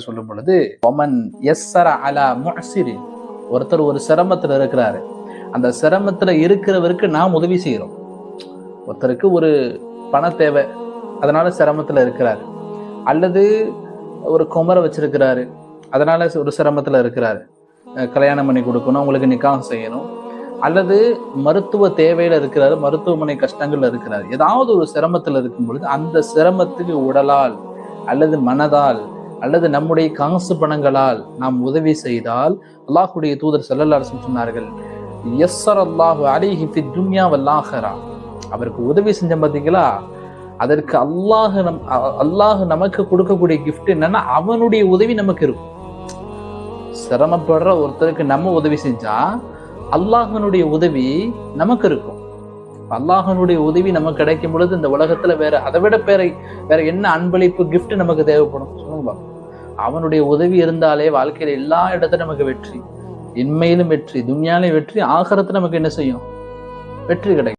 சொல்லும் பொழுது ஒமன் எஸ்ஸர அலா முஹ்சிரின். ஒருத்தர் ஒரு சிரமத்துல இருக்கிறாரு. அந்த சிரமத்துல இருக்கிறவருக்கு நாம் உதவி செய்யறோம் ஒருத்தருக்கு ஒரு பண தேவை அதனால சிரமத்துல இருக்கிறாரு. அல்லது ஒரு குமரை வச்சிருக்கிறாரு அதனால ஒரு சிரமத்துல இருக்கிறாரு. கல்யாணம் பண்ணி கொடுக்கணும் உங்களுக்கு நிக்காக செய்யணும். அல்லது மருத்துவ தேவையில இருக்கிறாரு மருத்துவமனை கஷ்டங்கள்ல இருக்கிறாரு. ஏதாவது ஒரு சிரமத்துல இருக்கும் பொழுது அந்த சிரமத்துக்கு உடலால் அல்லது மனதால் அல்லது நம்முடைய காசு பணங்களால் நாம் உதவி செய்தால் அல்லாஹுடைய தூதர் செல்லல்லாரசன் சொன்னார்கள் எஸ்ஸர் அல்லாஹு அலிஹி துன்யா வல்லாஹரா அவருக்கு உதவி செஞ்சோம் பார்த்தீங்களா? அதற்கு அல்லாஹ் நம் அல்லாஹ் நமக்கு கொடுக்கக்கூடிய கிஃப்ட் என்னன்னா அவனுடைய உதவி நமக்கு இருக்கும். சிரமப்படுற ஒருத்தருக்கு நம்ம உதவி செஞ்சா அல்லாஹனுடைய உதவி நமக்கு இருக்கும். அல்லாஹனுடைய உதவி நமக்கு கிடைக்கும் பொழுது இந்த உலகத்துல வேற அதை விட வேற வேற என்ன அன்பளிப்பு கிஃப்ட் நமக்கு தேவைப்படும்? சொல்லுங்க பாப்போம். அவனுடைய உதவி இருந்தாலே வாழ்க்கையில எல்லா இடத்துல நமக்கு வெற்றி. இன்மையிலும் வெற்றி துன்யாலையும் வெற்றி ஆகரத்துல நமக்கு என்ன செய்யும்? வெற்றி கிடைக்கும்.